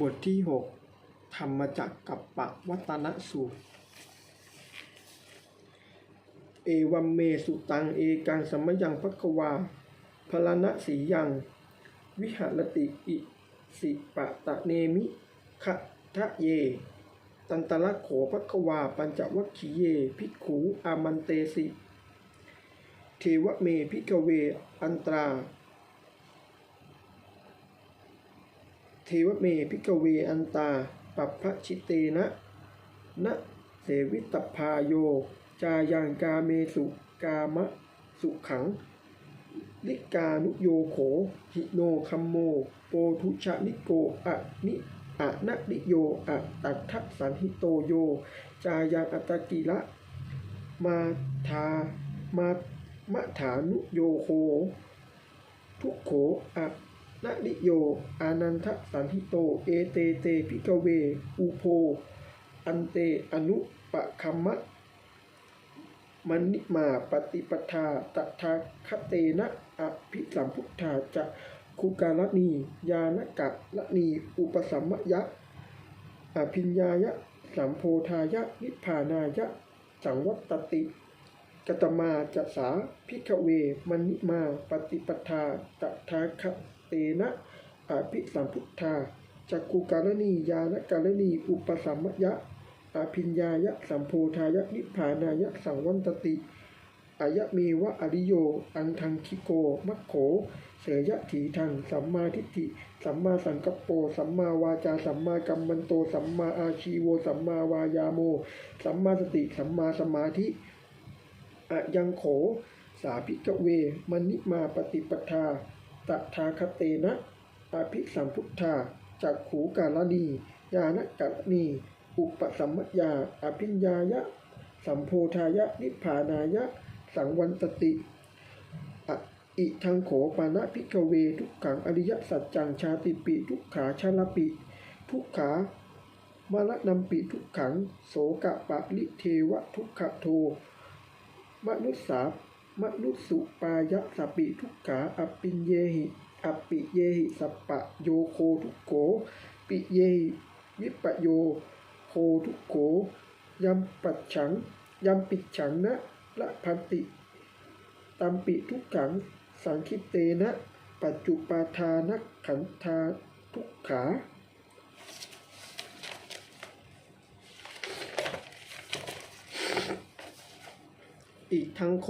บทที่ 6 ธรรมจักกับปะวัตนสูตร เอวัมเมสุตังเอกังสมยังพักวาพลณะสียัง วิหารติอิสิปะตะเนมิคะทะเย ตันตละโขพักวาปัญจวัคคีเย ภิกขูอามันเตสิ เทวเมพิกเว อันตรา เทวเมพิกเวอันตา ปัปพะชิเตนะนะเสวิตพาโย จายังกาเมสุกามะสุขังลิกานุโยโข หิโนคัมโม โปทุชะนิโกอะนิอะนะนิโยอะตัทธสันหิโตโย จายังอัตกิละ มาทามามะฐานุโยโคทุกโขอะ นะนิโย อานันทสันหิโต เอเตเตพิกเว อุโพ อันเต อนุปะคัมมะมันนิมาปฏิปทาตถาคเตนะอภิสัมพุทธาจะคุการณียานกะละนีอุปสัมมยะ อภิญญายะ สัมโพธายะ นิพพานายะ สังวัตติกตมาจะสาพิกเวมณิมาปฏิปทาตถาค เตนะอภิสัมพุทธาจักกุการณียานการณีอุปสัมมยะอภิญญายะสัมโพธายะนิพพานายะสังวันตติอายะเมวะอริโย อันทังคิโก มัคโข เสยะถีทัง สัมมาทิฏฐิ สัมมาสังกัปโป สัมมาวาจา สัมมากัมมันโต สัมมาอาชีโว สัมมาวายาโม สัมมาสติ สัมมาสมาธิอะยังโข สาพิกเว มณิมาปฏิปทา ตถาคเตนะอภิสัมพุทธาจักขูกาลนีญาณกาลนีอุปสัมมยาอภิญญายะ สัมโพธายะ นิพพานายะ สังวันตติอิทังโขปานะพิกเว ทุกขังอริยสัจจังชาติปิทุกขาชาลปิ ทุกขามรณัมปิทุกขัง โสกะปะลิเทวะทุกขโทมนุสสา มนุสุปายะสปิทุกขาอปิเยหิอปิเยหิสปะโยโคทุกโขปิเยหิวิปโยโคทุกโขยัมปัจฉังยัมปิจฉังนะละพันติตัมปิทุกขังสังคิเตนะปัจจุปาทานักขันธาทุกขา อีกทั้งโข